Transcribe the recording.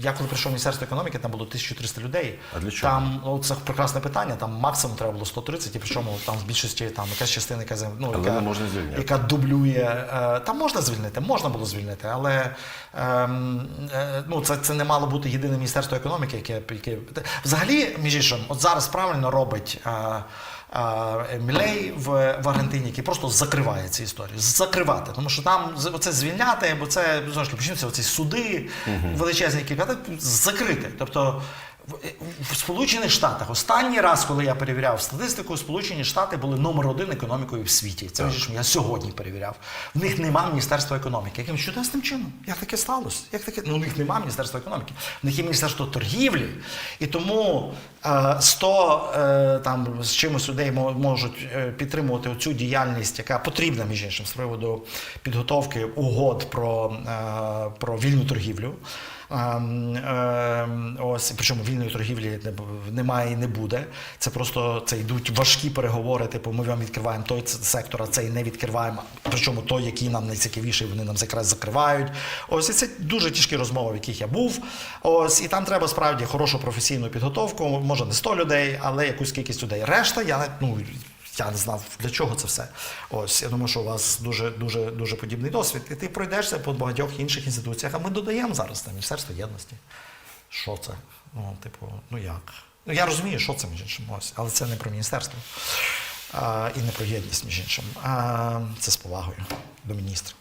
я коли прийшов в Міністерство економіки, там було 1300 людей. А для чого? Там ну, це прекрасне питання. Там максимум треба було 130, і причому там в більшості там якась частина, яка ну, Але яка, не можна звільняти. яка дублює. Е, там можна звільнити, можна було звільнити, але ем, е, ну, це, це не мало бути єдине міністерство економіки, яке, яке взагалі, між іншим, от зараз правильно робить. Е, е, Мілей в, в Аргентині, який просто закриває ці історії. Закривати. Тому що там оце звільняти, бо це знову ж почнуться оці суди величезні, які закрити. Тобто в- в Сполучених Штатах останній раз, коли я перевіряв статистику, Сполучені Штати були номер один економікою в світі. Це ж я сьогодні перевіряв. В них нема міністерства економіки. Яким чудесним чином? Як таке сталося? Як таке? Ну, у них нема міністерства економіки. В них є міністерство торгівлі, і тому е, 100 е, там з чимось людей мо- можуть е, підтримувати цю діяльність, яка потрібна між іншим з приводу підготовки угод про, е, про вільну торгівлю. Ем, Ось причому вільної торгівлі немає і не буде. Це просто це йдуть важкі переговори. Типу, ми вам відкриваємо той сектор, а цей не відкриваємо. Причому той, який нам найцікавіший, вони нам якраз закривають. Ось і це дуже тяжкі розмови, в яких я був. Ось і там треба справді хорошу професійну підготовку. Може не 100 людей, але якусь кількість людей. Решта я ну. Я не знав, для чого це все. Ось я думаю, що у вас дуже дуже дуже подібний досвід. І ти пройдешся по багатьох інших інституціях, а ми додаємо зараз там Міністерство єдності. Що це? Ну, типу, ну як? Ну я розумію, що це між іншим, ось, але це не про міністерство а, і не про єдність, між іншим. А, це з повагою до міністра.